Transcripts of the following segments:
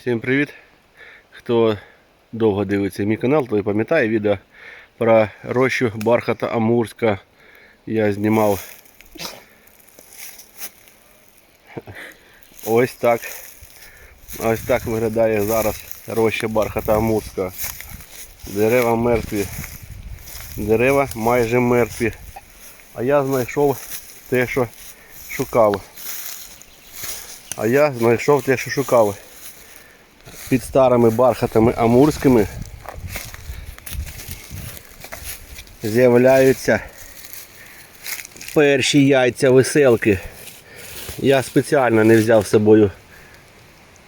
Всім привіт! Хто довго дивиться мій канал, той пам'ятає відео про рощу Бархата Амурська. Я знімав ось так. Ось так виглядає зараз роща Бархата Амурська. Дерева мертві. Дерева майже мертві. А я знайшов те, що шукав. А я знайшов те, що шукав під старими бархатами амурськими з'являються перші яйця веселки. Я спеціально не взяв з собою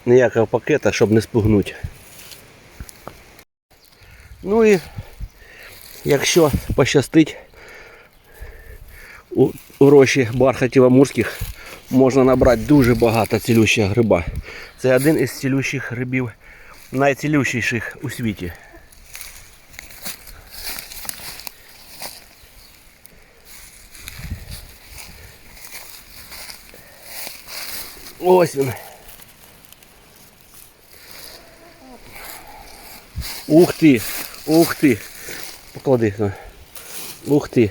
ніякого пакета, щоб не спугнути. Ну і якщо пощастить у, рощі бархатів амурських можна набрати дуже багато цілющого гриба. Це один із цілющих грибів, найцілющіших у світі. Ось він. Ух ти! Ух ти! Поклади. Ух ти!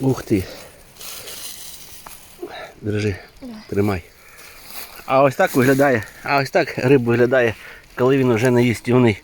Ух ти! Держи, тримай. А ось так виглядає. А ось так риб виглядає, коли він вже не їстівний.